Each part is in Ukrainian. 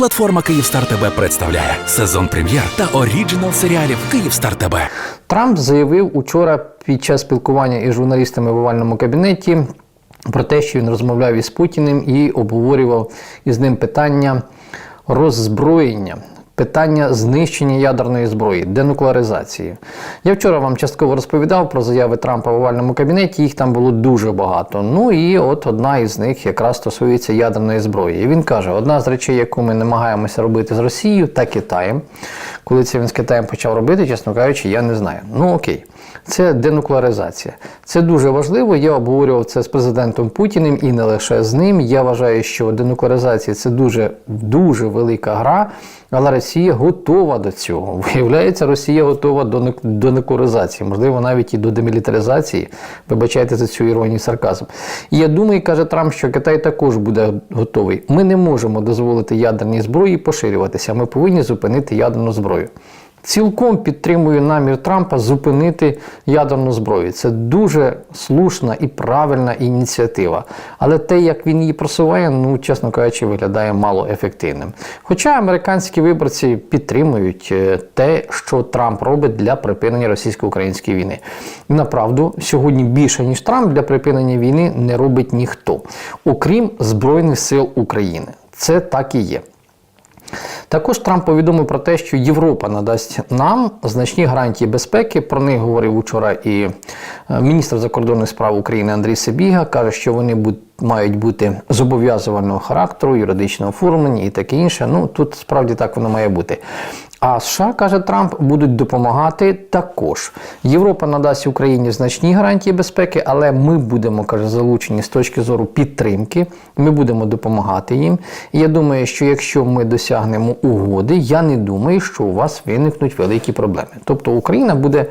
Платформа Київстар ТБ представляє сезон прем'єр та оріджинал серіалів Київстар ТБ. Трамп заявив учора під час спілкування із журналістами в овальному кабінеті про те, що він розмовляв із Путіним і обговорював із ним питання роззброєння. Питання знищення ядерної зброї, денуклеаризації. Я вчора вам частково розповідав про заяви Трампа в овальному кабінеті. Їх там було дуже багато. Ну і от одна із них якраз стосується ядерної зброї. І він каже: одна з речей, яку ми намагаємося робити з Росією та Китаєм. Коли це він з Китаєм почав робити, чесно кажучи, я не знаю. Ну окей, це денуклеаризація. Це дуже важливо. Я обговорював це з президентом Путіним і не лише з ним. Я вважаю, що денуклеаризація це дуже дуже велика гра, але Росія готова до цього. Виявляється, Росія готова до до денуклеаризації, можливо, навіть і до демілітаризації. Вибачайте за цю іронію сарказм. І я думаю, каже Трамп, що Китай також буде готовий. Ми не можемо дозволити ядерній зброї поширюватися. Ми повинні зупинити ядерну зброю. Цілком підтримую намір Трампа зупинити ядерну зброю. Це дуже слушна і правильна ініціатива. Але те, як він її просуває, ну чесно кажучи, виглядає мало ефективним. Хоча американські виборці підтримують е, те, що Трамп робить для припинення російсько-української війни. І направду, сьогодні більше ніж Трамп для припинення війни не робить ніхто, окрім Збройних сил України. Це так і є. Також Трамп повідомив про те, що Європа надасть нам значні гарантії безпеки. Про них говорив учора і е, міністр закордонних справ України Андрій Сибіга. каже, що вони будуть. Мають бути зобов'язувального характеру, юридичного оформлення і таке інше. Ну тут справді так воно має бути. А США, каже Трамп, будуть допомагати також. Європа надасть Україні значні гарантії безпеки, але ми будемо каже, залучені з точки зору підтримки. Ми будемо допомагати їм. І я думаю, що якщо ми досягнемо угоди, я не думаю, що у вас виникнуть великі проблеми. Тобто Україна буде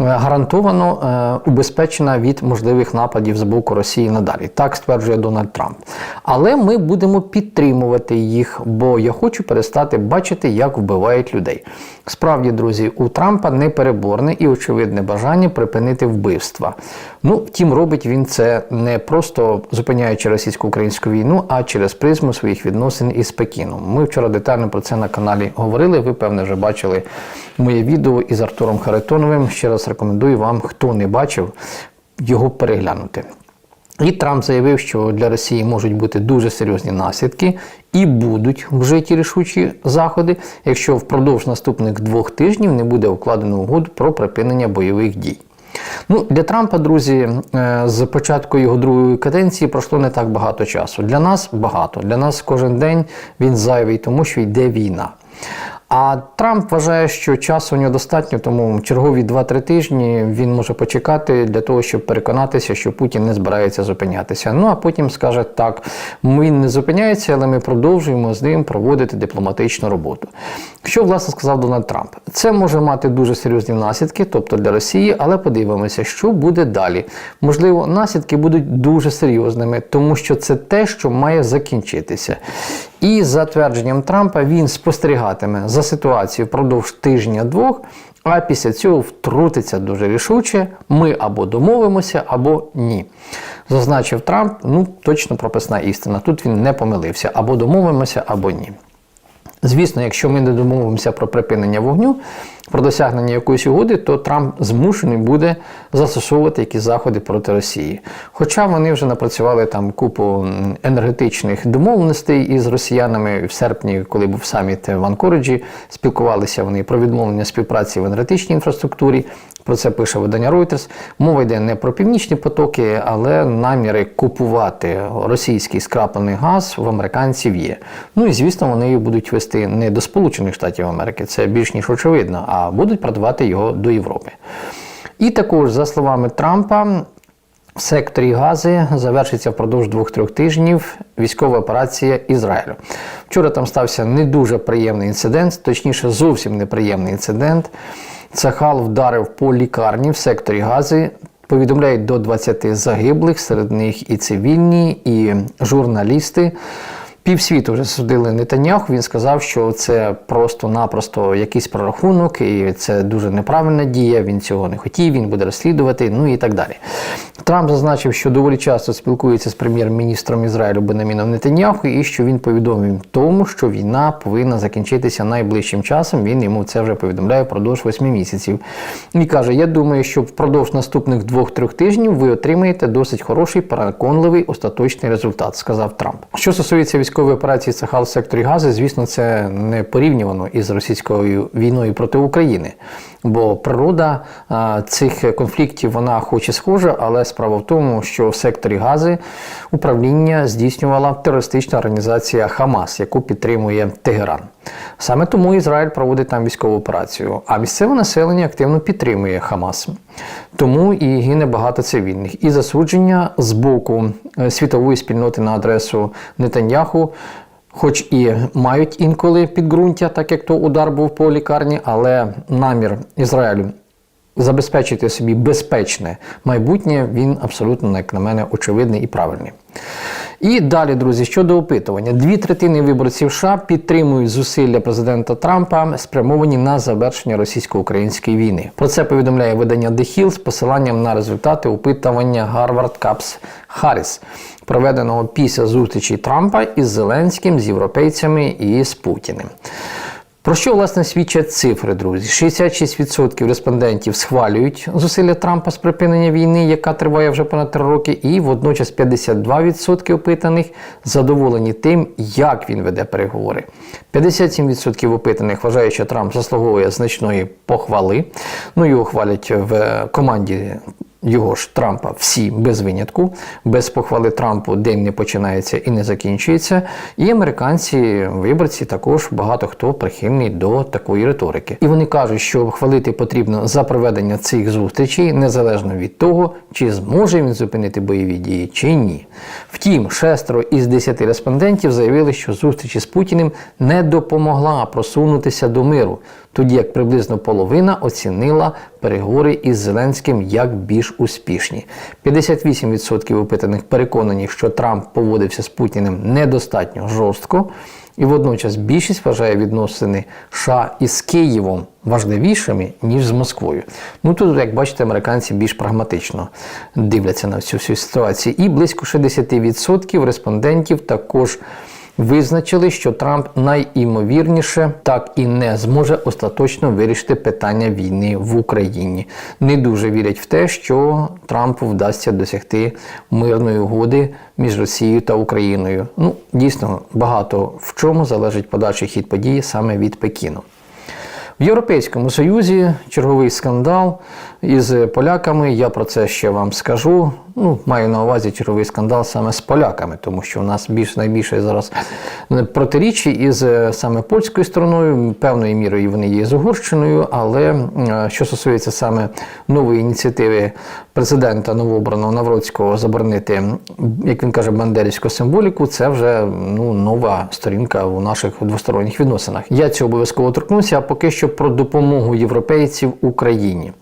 гарантовано е, убезпечена від можливих нападів з боку Росії надалі. Так стверджує Дональд Трамп. Але ми будемо підтримувати їх, бо я хочу перестати бачити, як вбивають людей. Справді, друзі, у Трампа непереборне і очевидне бажання припинити вбивства. Ну, втім, робить він це не просто зупиняючи російсько-українську війну, а через призму своїх відносин із Пекіном. Ми вчора детально про це на каналі говорили. Ви, певне, вже бачили моє відео із Артуром Харитоновим. Ще раз рекомендую вам, хто не бачив, його переглянути. І Трамп заявив, що для Росії можуть бути дуже серйозні наслідки і будуть вжиті рішучі заходи, якщо впродовж наступних двох тижнів не буде укладено угоду про припинення бойових дій. Ну, для Трампа, друзі, е, з початку його другої каденції пройшло не так багато часу. Для нас багато. Для нас кожен день він зайвий, тому що йде війна. А Трамп вважає, що часу у нього достатньо, тому чергові 2-3 тижні він може почекати для того, щоб переконатися, що Путін не збирається зупинятися. Ну а потім скаже так: він не зупиняється, але ми продовжуємо з ним проводити дипломатичну роботу. Що власне сказав Дональд Трамп? Це може мати дуже серйозні наслідки, тобто для Росії, але подивимося, що буде далі. Можливо, наслідки будуть дуже серйозними, тому що це те, що має закінчитися. І за твердженням Трампа він спостерігатиме за ситуацією впродовж тижня-двох, а після цього втрутиться дуже рішуче. Ми або домовимося, або ні. Зазначив Трамп, ну точно прописна істина. Тут він не помилився, або домовимося, або ні. Звісно, якщо ми не домовимося про припинення вогню, про досягнення якоїсь угоди, то Трамп змушений буде застосовувати якісь заходи проти Росії. Хоча вони вже напрацювали там купу енергетичних домовленостей із росіянами в серпні, коли був саміт в Анкориджі, спілкувалися вони про відмовлення співпраці в енергетичній інфраструктурі. Про це пише видання Reuters. Мова йде не про північні потоки, але наміри купувати російський скраплений газ в американців є. Ну і звісно, вони їх будуть вести не до Сполучених Штатів Америки, це більш ніж очевидно, а будуть продавати його до Європи. І також, за словами Трампа, в секторі Гази завершиться впродовж двох-трьох тижнів військова операція Ізраїлю. Вчора там стався не дуже приємний інцидент, точніше, зовсім неприємний інцидент. Цахал вдарив по лікарні в секторі Гази. Повідомляють до 20 загиблих, серед них і цивільні, і журналісти. Півсвіту вже судили Нетаньяху. Він сказав, що це просто-напросто якийсь прорахунок, і це дуже неправильна дія. Він цього не хотів, він буде розслідувати, ну і так далі. Трамп зазначив, що доволі часто спілкується з прем'єр-міністром Ізраїлю Бенаміном Нетаньяху, і що він повідомив тому, що війна повинна закінчитися найближчим часом. Він йому це вже повідомляє впродовж восьми місяців. І каже: Я думаю, що впродовж наступних двох-трьох тижнів ви отримаєте досить хороший, переконливий остаточний результат, сказав Трамп. Що стосується військової операції Сахал в секторі Гази, звісно, це не порівнювано із російською війною проти України. Бо природа цих конфліктів вона хоч і схожа, але справа в тому, що в секторі Гази управління здійснювала терористична організація Хамас, яку підтримує Тегеран. Саме тому Ізраїль проводить там військову операцію, а місцеве населення активно підтримує Хамас. Тому і гине багато цивільних. І засудження з боку е, світової спільноти на адресу Нетаньяху Хоч і мають інколи підґрунтя, так як то удар був по лікарні, але намір Ізраїлю забезпечити собі безпечне майбутнє, він абсолютно, як на мене, очевидний і правильний. І далі, друзі, щодо опитування, дві третини виборців США підтримують зусилля президента Трампа, спрямовані на завершення російсько-української війни. Про це повідомляє видання The Hill з посиланням на результати опитування Harvard Caps Harris, проведеного після зустрічі Трампа із Зеленським, з європейцями і з Путіним. Про що власне свідчать цифри, друзі? 66% респондентів схвалюють зусилля Трампа з припинення війни, яка триває вже понад три роки, і водночас 52% опитаних задоволені тим, як він веде переговори. 57% опитаних вважають, що Трамп заслуговує значної похвали. Ну його хвалять в команді його ж Трампа всі без винятку. Без похвали Трампу день не починається і не закінчується. І американці, виборці, також багато хто прихильний до такої риторики. І вони кажуть, що хвалити потрібно за проведення цих зустрічей незалежно від того, чи зможе він зупинити бойові дії, чи ні. Втім, шестеро із десяти респондентів заявили, що зустрічі з Путіним не допомогла просунутися до миру, тоді як приблизно половина оцінила переговори із Зеленським як більш успішні. 58% опитаних переконані, що Трамп поводився з Путіним недостатньо жорстко. І водночас більшість вважає відносини США із Києвом важливішими, ніж з Москвою. Ну тут, як бачите, американці більш прагматично дивляться на всю цю ситуацію. І близько 60% респондентів також визначили, що Трамп найімовірніше так і не зможе остаточно вирішити питання війни в Україні. Не дуже вірять в те, що Трампу вдасться досягти мирної угоди між Росією та Україною. Ну, дійсно, багато в чому залежить подальший хід події саме від Пекіну. В Європейському Союзі черговий скандал із поляками. Я про це ще вам скажу. Ну, маю на увазі черговий скандал саме з поляками, тому що у нас більш найбільше зараз протиріччя із е, саме польською стороною. Певною мірою вони є з Угорщиною, але е, що стосується саме нової ініціативи президента новообраного Навроцького заборонити, як він каже, бандерівську символіку, це вже ну, нова сторінка у наших двосторонніх відносинах. Я цього обов'язково торкнуся, а поки що про допомогу європейців Україні.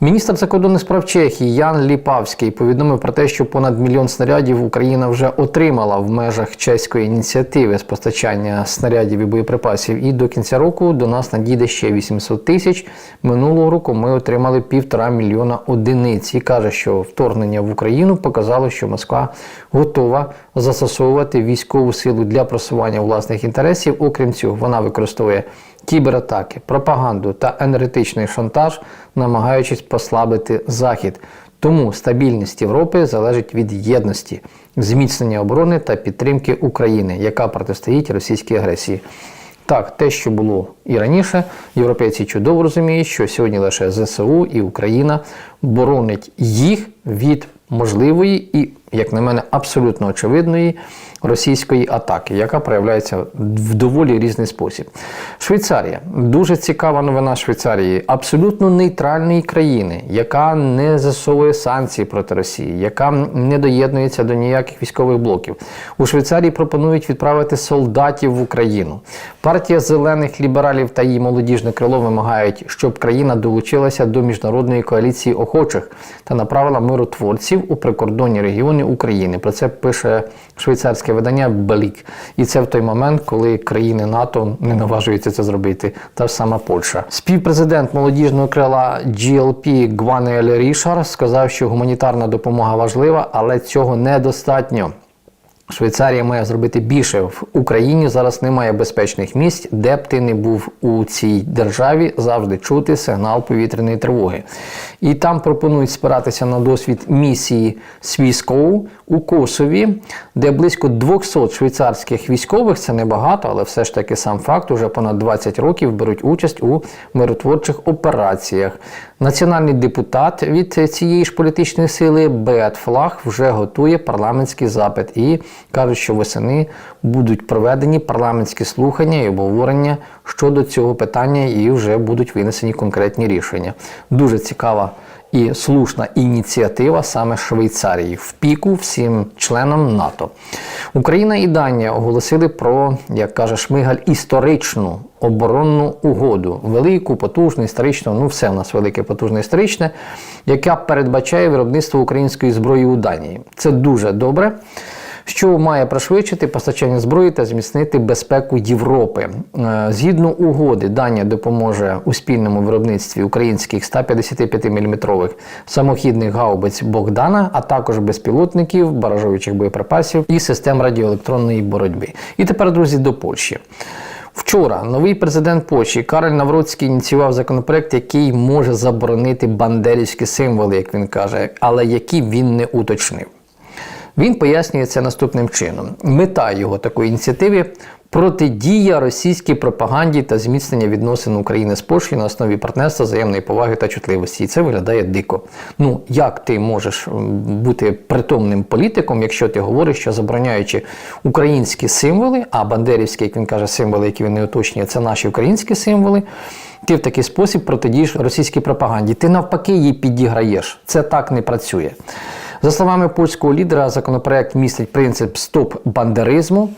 Міністр закордонних справ Чехії Ян Ліпавський повідомив про те, що понад мільйон снарядів Україна вже отримала в межах чеської ініціативи з постачання снарядів і боєприпасів. І до кінця року до нас надійде ще 800 тисяч. Минулого року ми отримали півтора мільйона одиниць. І каже, що вторгнення в Україну показало, що Москва готова застосовувати військову силу для просування власних інтересів. Окрім цього, вона використовує кібератаки, пропаганду та енергетичний шантаж, намагаючись послабити Захід. Тому стабільність Європи залежить від єдності, зміцнення оборони та підтримки України, яка протистоїть російській агресії. Так, те, що було і раніше, європейці чудово розуміють, що сьогодні лише ЗСУ і Україна боронять їх від можливої і, як на мене, абсолютно очевидної російської атаки, яка проявляється в доволі різний спосіб. Швейцарія дуже цікава новина Швейцарії, абсолютно нейтральної країни, яка не засовує санкції проти Росії, яка не доєднується до ніяких військових блоків. У Швейцарії пропонують відправити солдатів в Україну. Партія зелених лібералів та її молодіжне крило вимагають, щоб країна долучилася до міжнародної коаліції охочих та направила миротворців у прикордонні регіони кордони України. Про це пише швейцарське видання Белік. І це в той момент, коли країни НАТО не наважуються це зробити. Та ж сама Польща. Співпрезидент молодіжного крила GLP Гванель Рішар сказав, що гуманітарна допомога важлива, але цього недостатньо. Швейцарія має зробити більше в Україні. Зараз немає безпечних місць, де б ти не був у цій державі, завжди чути сигнал повітряної тривоги. І там пропонують спиратися на досвід місії Свіскоу у Косові, де близько 200 швейцарських військових це небагато, але все ж таки сам факт уже понад 20 років беруть участь у миротворчих операціях. Національний депутат від цієї ж політичної сили Беат Флаг вже готує парламентський запит і кажуть, що восени будуть проведені парламентські слухання і обговорення щодо цього питання, і вже будуть винесені конкретні рішення. Дуже цікава і слушна ініціатива саме Швейцарії в піку всім членам НАТО. Україна і Данія оголосили про, як каже Шмигаль, історичну оборонну угоду. Велику, потужну, історичну, ну все в нас велике, потужне, історичне, яка передбачає виробництво української зброї у Данії. Це дуже добре що має пришвидшити постачання зброї та зміцнити безпеку Європи. Е, Згідно угоди, Данія допоможе у спільному виробництві українських 155-мм самохідних гаубиць Богдана, а також безпілотників, баражуючих боєприпасів і систем радіоелектронної боротьби. І тепер, друзі, до Польщі. Вчора новий президент Польщі Кароль Навроцький ініціював законопроект, який може заборонити бандерівські символи, як він каже, але які він не уточнив. Він пояснює це наступним чином: мета його такої ініціативи протидія російській пропаганді та зміцнення відносин України з Польщею на основі партнерства, взаємної поваги та чутливості. І це виглядає дико. Ну як ти можеш бути притомним політиком, якщо ти говориш, що забороняючи українські символи, а бандерівські, як він каже, символи, які він не уточнює, це наші українські символи. Ти в такий спосіб протидієш російській пропаганді. Ти навпаки її підіграєш. Це так не працює. За словами польського лідера, законопроект містить принцип стоп-бандеризму.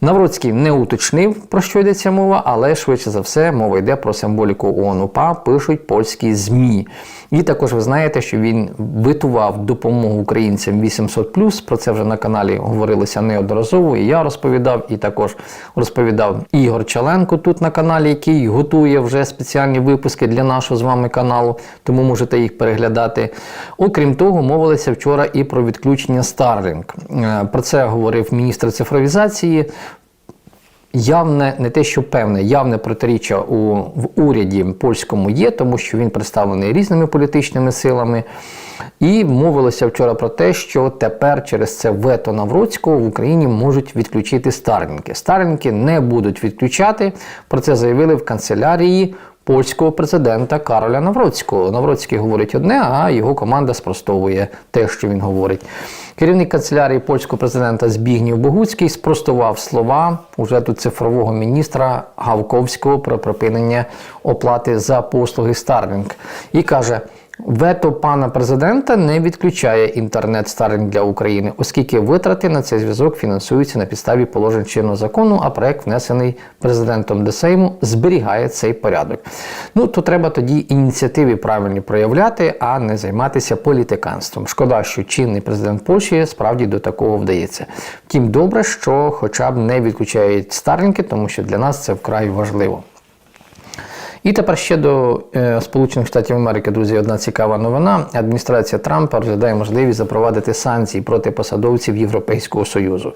Навроцький не уточнив, про що йдеться мова, але швидше за все мова йде про символіку ООН-УПА, пишуть польські ЗМІ. І також ви знаєте, що він витував допомогу українцям 800+, про це вже на каналі говорилося неодноразово, і я розповідав, і також розповідав Ігор Чаленко тут на каналі, який готує вже спеціальні випуски для нашого з вами каналу, тому можете їх переглядати. Окрім того, мовилися вчора і про відключення Starlink. Е, Про це говорив міністр цифровізації. Явне, не те, що певне, явне протиріччя у в уряді польському є, тому що він представлений різними політичними силами. І мовилося вчора про те, що тепер через це вето Навроцького в Україні можуть відключити старлінки. Старлінки не будуть відключати. Про це заявили в канцелярії польського президента Кароля Навроцького. Навроцький говорить одне, а його команда спростовує те, що він говорить. Керівник канцелярії польського президента Збігнів Богуцький спростував слова уже тут цифрового міністра Гавковського про припинення оплати за послуги Starlink. І каже. Вето пана президента не відключає інтернет Starlink для України, оскільки витрати на цей зв'язок фінансуються на підставі положень чинного закону, а проект, внесений президентом до Сейму, зберігає цей порядок. Ну то треба тоді ініціативи правильні проявляти, а не займатися політиканством. Шкода, що чинний президент Польщі справді до такого вдається. Втім, добре, що хоча б не відключають Старлінки, тому що для нас це вкрай важливо. І тепер ще до е, Сполучених Штатів Америки, друзі, одна цікава новина. Адміністрація Трампа розглядає можливість запровадити санкції проти посадовців Європейського Союзу.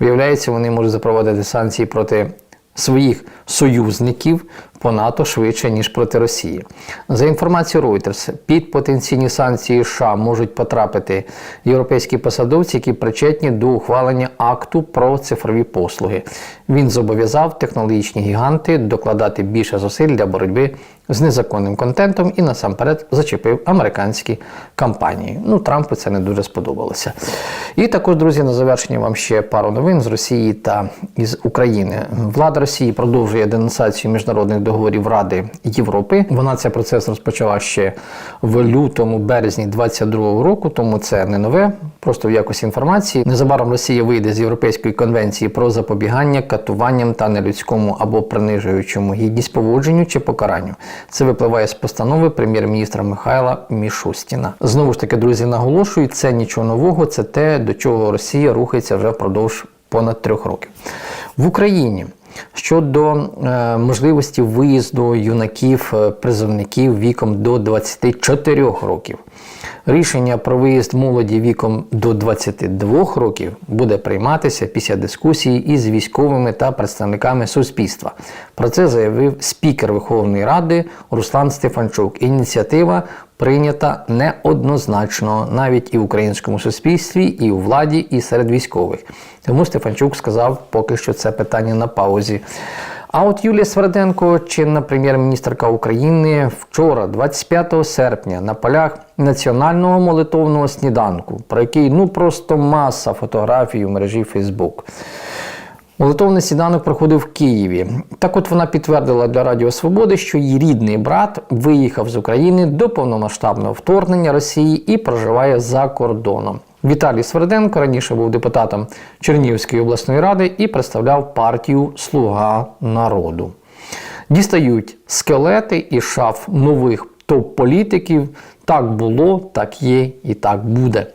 Виявляється, вони можуть запровадити санкції проти своїх союзників по НАТО швидше, ніж проти Росії. За інформацією Reuters, під потенційні санкції США можуть потрапити європейські посадовці, які причетні до ухвалення акту про цифрові послуги. Він зобов'язав технологічні гіганти докладати більше зусиль для боротьби з незаконним контентом і насамперед зачепив американські компанії. Ну, Трампу це не дуже сподобалося. І також, друзі, на завершення вам ще пару новин з Росії та із України. Влада Росії продовжує денонсацію міжнародних договорів Ради Європи. Вона цей процес розпочала ще в лютому, березні 22-го року, тому це не нове, просто в якості інформації. Незабаром Росія вийде з Європейської конвенції про запобігання катуванням та нелюдському або принижуючому гідність поводженню чи покаранню. Це випливає з постанови прем'єр-міністра Михайла Мішустіна. Знову ж таки, друзі, наголошую, це нічого нового, це те, до чого Росія рухається вже впродовж понад трьох років. В Україні щодо е, можливості виїзду юнаків, е, призовників віком до 24 років. Рішення про виїзд молоді віком до 22 років буде прийматися після дискусії із військовими та представниками суспільства. Про це заявив спікер Верховної Ради Руслан Стефанчук. Ініціатива прийнята неоднозначно навіть і в українському суспільстві, і у владі, і серед військових. Тому Стефанчук сказав, поки що це питання на паузі. А от Юлія Сверденко, чинна прем'єр-міністрка України, вчора, 25 серпня, на полях національного молитовного сніданку, про який ну просто маса фотографій у мережі Фейсбук. Молитовний сніданок проходив в Києві. Так от вона підтвердила для Радіо Свободи, що її рідний брат виїхав з України до повномасштабного вторгнення Росії і проживає за кордоном. Віталій Сверденко раніше був депутатом Чернігівської обласної ради і представляв партію Слуга народу. Дістають скелети і шаф нових топ-політиків. Так було, так є і так буде.